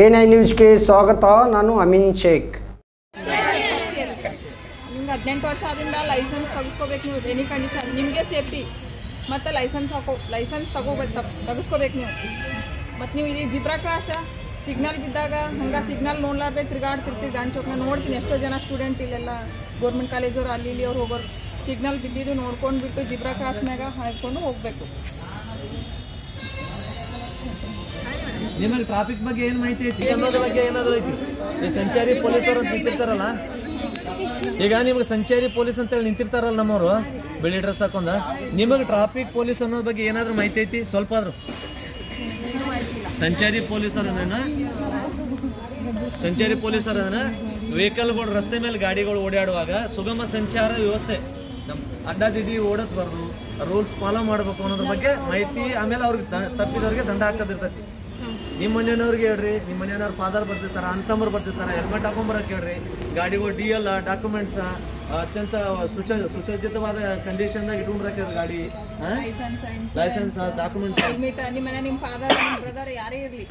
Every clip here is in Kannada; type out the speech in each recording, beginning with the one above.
ಎ ನೈನ್ ನ್ಯೂಸ್ಗೆ ಸ್ವಾಗತ, ನಾನು ಅಮೀನ್ ಶೇಖ್. ನಿಮ್ಗೆ ಹದಿನೆಂಟು ವರ್ಷ ಆದಿಂದ ಲೈಸೆನ್ಸ್ ತೆಗಿಸ್ಕೋಬೇಕು ನೀವು ಎನಿ ಕಂಡೀಷನ್ ನಿಮಗೆ ಸೇಫ್ಟಿ, ಮತ್ತು ಲೈಸೆನ್ಸ್ ಹಾಕೋ, ಲೈಸೆನ್ಸ್ ತಗೋಬೇಕು ತೆಗಿಸ್ಕೋಬೇಕು ನೀವು. ಮತ್ತು ನೀವು ಇಲ್ಲಿ ಜಿಬ್ರಾ ಕ್ರಾಸ ಸಿಗ್ನಲ್ ಬಿದ್ದಾಗ, ಹಂಗೆ ಸಿಗ್ನಲ್ ನೋಡ್ಲಾರ್ದೆ ತಿರ್ಗಾಡ್ತಿರ್ತೀವಿ ಗಾಂಧಿ ಚೌಕ್ನ ನೋಡ್ತೀನಿ. ಎಷ್ಟೋ ಜನ ಸ್ಟೂಡೆಂಟ್ ಇಲ್ಲೆಲ್ಲ ಗೌರ್ಮೆಂಟ್ ಕಾಲೇಜವ್ರು ಅಲ್ಲಿ, ಇಲ್ಲಿ ಅವ್ರು ಹೋಗೋರು. ಸಿಗ್ನಲ್ ಬಿದ್ದಿದ್ದು ನೋಡ್ಕೊಂಡು ಬಿಟ್ಟು ಜಿಬ್ರಾ ಕ್ರಾಸ್ನಾಗ ಹಾಕ್ಕೊಂಡು ಹೋಗಬೇಕು. ನಿಮಗೆ ಟ್ರಾಫಿಕ್ ಬಗ್ಗೆ ಏನು ಮಾಹಿತಿ ಐತಿ? ಅನ್ನೋದ್ರ ಬಗ್ಗೆ ಏನಾದ್ರು ಐತಿ? ಈ ಸಂಚಾರಿ ಪೊಲೀಸರು ನಿಂತಿರ್ತಾರಲ್ಲ? ಈಗ ನಿಮ್ಗೆ ಸಂಚಾರಿ ಪೊಲೀಸ್ ಅಂತೇಳಿ ನಿಂತಿರ್ತಾರಲ್ಲ ನಮ್ಮವರು, ಬಿಳಿ ಡ್ರೆಸ್ ಹಾಕೊಂಡ, ನಿಮಗೆ ಟ್ರಾಫಿಕ್ ಪೊಲೀಸ್ ಅನ್ನೋದ್ರ ಬಗ್ಗೆ ಏನಾದ್ರು ಮಾಹಿತಿ ಐತಿ? ಸ್ವಲ್ಪ ಆದ್ರೂ. ಸಂಚಾರಿ ಪೊಲೀಸರು ಅದನ್ನ ಸಂಚಾರಿ ಪೊಲೀಸರು ಅದನ್ನ ವೆಹಿಕಲ್ಗಳು ರಸ್ತೆ ಮೇಲೆ ಗಾಡಿಗಳು ಓಡಾಡುವಾಗ ಸುಗಮ ಸಂಚಾರ ವ್ಯವಸ್ಥೆ. ನಮ್ಮ ಅಡ್ಡದಿಡ್ಡಿ ಓಡಿಸ್ಬಾರ್ದು. ರೂಲ್ಸ್ ಫಾಲೋ ಮಾಡಬೇಕು ಅನ್ನೋದ್ರ ಬಗ್ಗೆ ಮಾಹಿತಿ ಆಮೇಲೆ ಅವ್ರಿಗೆ ತಪ್ಪಿದವ್ರಿಗೆ ದಂಡ ಹಾಕೋದಿರ್ತೈತಿ. ನಿಮ್ಮ ಮನೆಯವ್ರಿಗೆ ಹೇಳ್ರಿ ನಿಮ್ಮ ಮನೆಯವ್ರ ಫಾದರ್ ಬರ್ತಿರ್ತಾರ ಅಂತಂಬರ್ ಬರ್ತಿರ್ತಾರ ಹೆಲ್ಮೆಟ್ ಹಾಕೊಂಬರಕ್ಕೆ ಹೇಳ್ರಿ ಗಾಡಿಗಳು ಡಿ ಎಲ್ ಡಾಕ್ಯುಮೆಂಟ್ಸ್ ಅತ್ಯಂತ ಸುಚ ಸುಸಜ್ಜಿತವಾದ ಕಂಡೀಷನ್ದಾಗ ಇಟ್ಕೊಂಡ್ರಕ್ಕೆ ಗಾಡಿ ಲೈಸೆನ್ಸ್ ಸೈನ್ಸ್ ಲೈಸೆನ್ಸ್ ಡಾಕ್ಯುಮೆಂಟ್ಸ್ ಹೆಲ್ಮೆಟ್ ನಿಮ್ಮ ಮನೆ ನಿಮ್ಮ ಫಾದರ್ ಬ್ರದರ್ ಯಾರೇ ಇರ್ಲಿ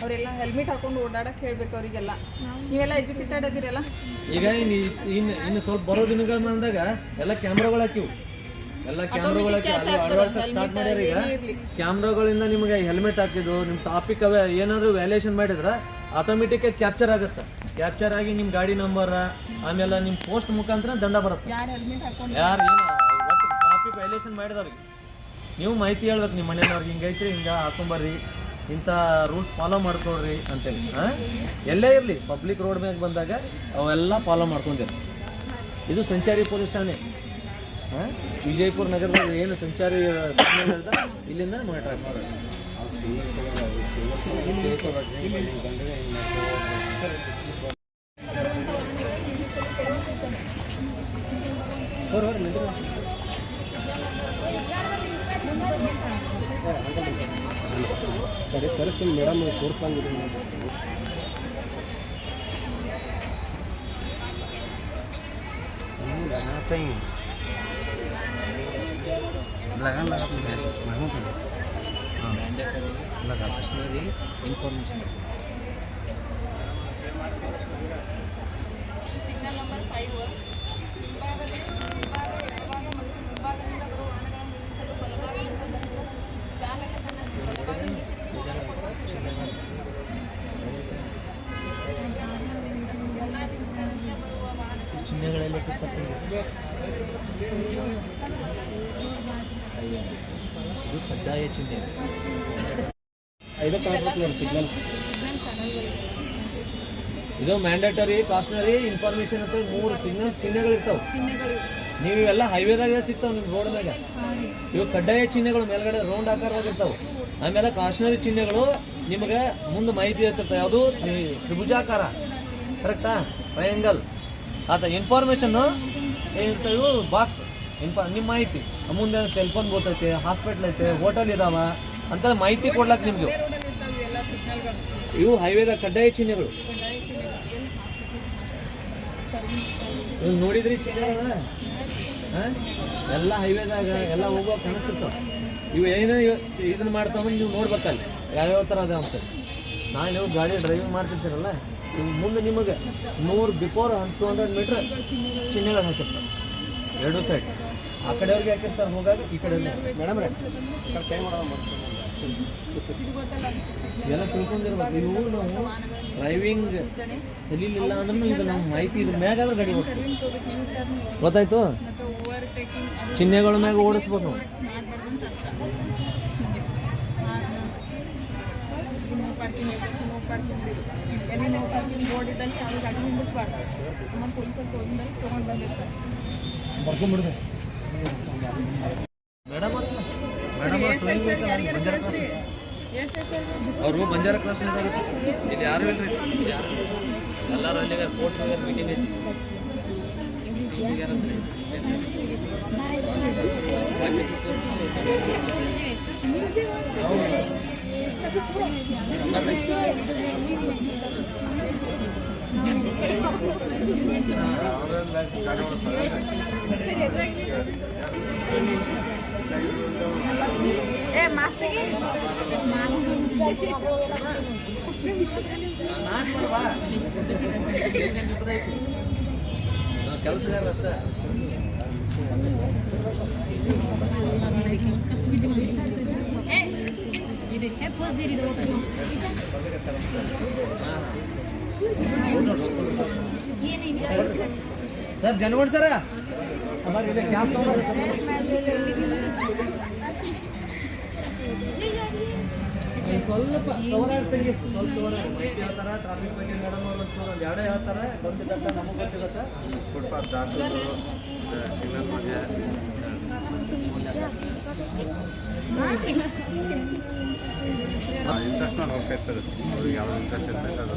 ಅವರೆಲ್ಲ ಹೆಲ್ಮೆಟ್ ಹಾಕೊಂಡು ಓಡಾಡಕ್ಕೆ ಹೇಳ್ಬೇಕು ಅವರಿಗೆಲ್ಲ. ನೀವೆಲ್ಲ ಎಜುಕೇಟೆಡ್ ಅದಿರಲ್ಲ? ಈಗ ಇನ್ನು ಸ್ವಲ್ಪ ಬರೋ ದಿನಗಳ ಬಂದಾಗ ಎಲ್ಲ ಕ್ಯಾಮ್ರಾಗಳು ಹಾಕಿವು. ಎಲ್ಲ ಕ್ಯಾಮ್ರಾಗಳು ಹಾಕಿ catch ಅಳವಡಿಸಕ್ಕೆ ಸ್ಟಾರ್ಟ್ ಮಾಡ್ಯಾರ ಈಗ ಕ್ಯಾಮ್ರಾಗಳಿಂದ ನಿಮಗೆ ಹೆಲ್ಮೆಟ್ ಹಾಕಿದ್ರು ನಿಮ್ಮ ಟಾಪಿಕ್ ಅವೇ ಏನಾದರೂ ವ್ಯಾಲ್ಯೂಯೇಷನ್ ಮಾಡಿದ್ರೆ ಆಟೋಮೆಟಿಕ್ ಕ್ಯಾಪ್ಚರ್ ಆಗುತ್ತೆ. ಕ್ಯಾಪ್ಚರ್ ಆಗಿ ನಿಮ್ಮ ಗಾಡಿ ನಂಬರ್ ಆಮೇಲೆ ನಿಮ್ಮ ಪೋಸ್ಟ್ ಮುಖಾಂತರ ದಂಡ ಬರುತ್ತೆ. ಯಾರು ಏನು ಒಟ್ಟು ಟ್ರಾಫಿಕ್ ವೈಲೇಷನ್ ಮಾಡಿದವ್ರಿಗೆ. ನೀವು ಮಾಹಿತಿ ಹೇಳ್ಬೇಕು ನಿಮ್ಮ ಮನೆಯವ್ರಿಗೆ ಹಿಂಗೈತ್ರಿ ಹಿಂಗೆ ಹಾಕೊಂಬರ್ರಿ ಇಂಥ ರೂಲ್ಸ್ ಫಾಲೋ ಮಾಡ್ಕೊಳ್ರಿ ಅಂತೇಳಿ ಹಾಂ? ಎಲ್ಲೇ ಇರಲಿ ಪಬ್ಲಿಕ್ ರೋಡ್ ಮ್ಯಾಗ ಬಂದಾಗ ಅವೆಲ್ಲ ಫಾಲೋ ಮಾಡ್ಕೊಂಡಿರಿ ಇದು ಸಂಚಾರಿ ಪೊಲೀಸ್ ಠಾಣೆ. ವಿಜಯಪುರ ನಗರದಾಗ ಏನು ಸಂಚಾರಿ ಇಲ್ಲಿಂದ ಮಾನಿಟರ್ ಮಾಡೋದು ಸರಿ ಸರಿ ಸುಮ್ಮನೆ ಮೇಡಮ್ ತೋರಿಸ್ದಂಗೆ लगन लगा तो मैं हूँ लगा इन्फॉर्मेशन ಸಿಗ್ನಲ್ ನಂಬರ್ ಫೈವ್ ಹಿಂಭಾಗದಲ್ಲಿ ಹಿಂಭಾಗ ಎಡಭಾಗ ಇದು ಕಡ್ಡಾಯ ಚಿಹ್ನೆ. ಸಿಗ್ನಲ್ಸ್ ಇದು ಮ್ಯಾಂಡೇಟರಿ ಕಾಸ್ಟನರಿ ಇನ್ಫಾರ್ಮೇಶನ್ ಅಂತ ಮೂರು ಸಿಗ್ನಲ್ ಚಿಹ್ನೆಗಳು ಇರ್ತಾವೆ. ನೀವು ಇವೆಲ್ಲ ಹೈವೇದಾಗ ಸಿಗ್ತಾವೆ ನಿಮ್ಮ ರೋಡ್ ಮ್ಯಾಗ. ಇವು ಕಡ್ಡಾಯ ಚಿಹ್ನೆಗಳು ಮೇಲ್ಗಡೆ ರೌಂಡ್ ಆಕಾರದಾಗ ಇರ್ತಾವೆ. ಆಮೇಲೆ ಕಾಸ್ಟ್ನರಿ ಚಿಹ್ನೆಗಳು ನಿಮಗೆ ಮುಂದೆ ಮಾಹಿತಿ ಇರ್ತಿರ್ತಾವೆ ಯಾವುದು? ತ್ರಿ- ತ್ರಿಭುಜಾಕಾರ. ಕರೆಕ್ಟಾ ಟ್ರಯಾಂಗಲ್ ಆತ ಇನ್ಫಾರ್ಮೇಷನ್ನು ಏನಿರ್ತಾವೆ ಬಾಕ್ಸ್ ಇನ್ಫಾ ನಿಮ್ಮ ಮಾಹಿತಿ. ಮುಂದೆ ಟೆಲಿಫೋನ್ ಗೊತ್ತೈತೆ ಹಾಸ್ಪಿಟ್ಲ್ ಐತೆ ಹೋಟೆಲ್ ಇದಾವ ಅಂತ ಮಾಹಿತಿ ಕೊಡ್ಲಕ್ಕೆ ನಿಮಗೆ. ಇವು ಹೈವೇದ ಕಡ್ಡಾಯ ಚಿಹ್ನೆಗಳು. ನೋಡಿದ್ರಿ ಚಿಹ್ನೆಗಳನ್ನ ಎಲ್ಲ ಹೈವೇದಾಗ ಎಲ್ಲ ಹೋಗುವಾಗ ಕಾಣಿಸ್ತಿರ್ತಾವ. ಇವು ಏನೋ ಇದನ್ನ ಮಾಡ್ತಾವ ನೀವು ನೋಡ್ಬೇಕಲ್ಲ. ಯಾವ್ಯಾವ ಥರ ಅದ ಅಂತ. ನಾನು ನೀವು ಗಾಡಿ ಡ್ರೈವಿಂಗ್ ಮಾಡ್ತಿರ್ತೀರಲ್ಲ ಮುಂದೆ ನಿಮಗೆ ನೂರು ಬಿಫೋರ್ ಟು ಹಂಡ್ರೆಡ್ ಮೀಟ್ರ್ ಚಿಹ್ನೆಗಳು ಹಾಕಿರ್ತಾರೆ ಎರಡೂ ಸೈಡ್ ಆ ಕಡೆಯವ್ರಿಗೆ ಹಾಕಿರ್ತಾರೆ ಹೋಗಾಗ ಈ ಕಡೆ ಎಲ್ಲ ತಿಳ್ಕೊಂಡಿರ್ಬೇಕು. ಇವು ನಾವು ಡ್ರೈವಿಂಗ್ ಕಲೀಲಿಲ್ಲ ಅಂದ್ರೂ ಇದು ನಮ್ಮ ಮಾಹಿತಿ ಇದ್ರ ಮ್ಯಾಗಾದ್ರೆ ಗಾಡಿ ಓಡಿಸ್ಬೇಕು ಗೊತ್ತಾಯ್ತು? ಮತ್ತು ಓವರ್ ಟೇಕಿಂಗ್ ಅದು ಚಿಹ್ನೆಗಳ ಮ್ಯಾಗ ಓಡಿಸ್ಬೋದು ನಾವು. ಎಲ್ಲಿ ನೋ ಪಾರ್ಕಿಂಗ್ ಬೋರ್ಡ್ ಇದ್ದಲ್ಲಿ ಚಾಲು ಗಾಡಿ ನಿಲ್ಲಿಸ್ಬಾರ್ದು. ನಮ್ಮ ಪೊಲೀಸರು ತೊಗೊಂಡು ತೊಗೊಂಡು ಬಂದಿರ್ತಾರೆ. ಬರ್ಕೊಂಡ್ಬಿಡ್ದೆ madam madam Banjara cross S S L ಅವ್ರಿಗೂ ಬಂಜಾರ ಕ್ರಾಸ್ ಇದ್ದಾರೆ ಇಲ್ಲಿ ಯಾರು ಇಲ್ರಿ? ಯಾರು ಎಲ್ಲರೂ ಅಲ್ಲಿಗೆ ಸ್ಪೋರ್ಟ್ಸ್ ಮೀಟಿಂಗ್ ಐತಿ. ಈಗ ಯಾರಂದ್ರಿ? ಏ ಮಾಸ್ತಿಗೆ ಮಾಸ್ಕ್ ನಾಚ್ ಮಾಡ್ಬಾ ಪೇಷಂಟ್ ಇದ್ದದೈತಿ ನಾವು ಕೆಲಸಗಾರ ಅಷ್ಟೇ ಸರ್ ಜನಗಣ್ ಸರ ಸ್ವಲ್ಪ ಕವರ್ ಆಗ್ತಂಗೆ ಸ್ವಲ್ಪ ಕವರ್ ಮಾಹಿತಿ ಹೇಳ್ತಾರ ಟ್ರಾಫಿಕ್ ಬಗ್ಗೆ ಮೇಡಮ್ ಅವ್ರು ಒಂಚೂರು ಒಂದು ಎರಡೇ ಹೇಳ್ತಾರೆ ಬಂದಿದ್ದಕ್ಕ ನಮಗೆ ಗೊತ್ತಿರುತ್ತೆ ಫುಟ್ಪಾತ್ ದಾಸೋದು ಸಿಗ್ನಲ್ ಮಧ್ಯ ಇಂಟ್ರೆಸ್ಟ್ ಮೇಲೆ ಹೋಗ್ತಾ ಇರ್ತದೆ ಅವ್ರಿಗೆ ಯಾವ್ದು ಇಂಟ್ರೆಸ್ಟ್ ಇರ್ತೈತೆ ಅದು